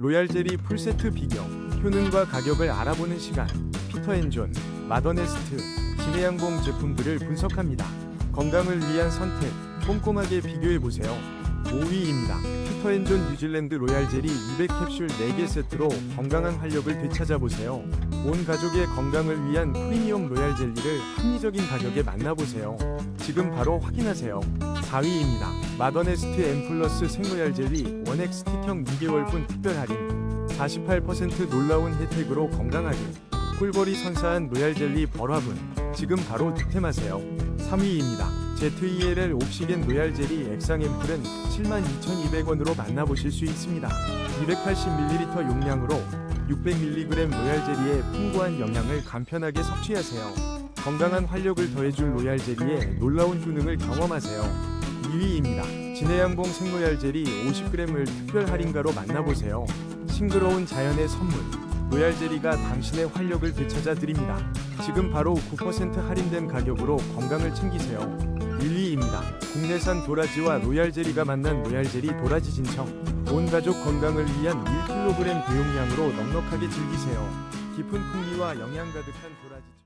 로얄젤리 풀세트 비교, 효능과 가격을 알아보는 시간, 피터앤존, 마더네스트, 진해양봉 제품들을 분석합니다. 건강을 위한 선택, 꼼꼼하게 비교해보세요. 5위입니다. 피터앤존 뉴질랜드 로얄젤리 200캡슐 4개 세트로 건강한 활력을 되찾아보세요. 온 가족의 건강을 위한 프리미엄 로얄젤리를 합리적인 가격에 만나보세요. 지금 바로 확인하세요. 4위입니다. 마더네스트 M 플러스 생로얄 젤리 원액 스틱형 2개월분 특별 할인 48% 놀라운 혜택으로 건강하게 꿀벌이 선사한 로얄 젤리 벌화분 지금 바로 득템하세요. 3위입니다. ZELL 옵시겐 로얄 젤리 액상 앰플은 72,200원으로 만나보실 수 있습니다. 280ml 용량으로 600mg 로얄 젤리의 풍부한 영양을 간편하게 섭취하세요. 건강한 활력을 더해줄 로얄 젤리의 놀라운 효능을 경험하세요. 2위입니다. 진해양봉 생로얄 젤리 50g을 특별 할인가로 만나보세요. 싱그러운 자연의 선물. 로얄 젤리가 당신의 활력을 되찾아 드립니다. 지금 바로 9% 할인된 가격으로 건강을 챙기세요. 1위입니다. 국내산 도라지와 로얄 젤리가 만난 로얄 젤리 도라지 진청. 온 가족 건강을 위한 1kg 대용량으로 넉넉하게 즐기세요. 깊은 풍미와 영양 가득한 도라지.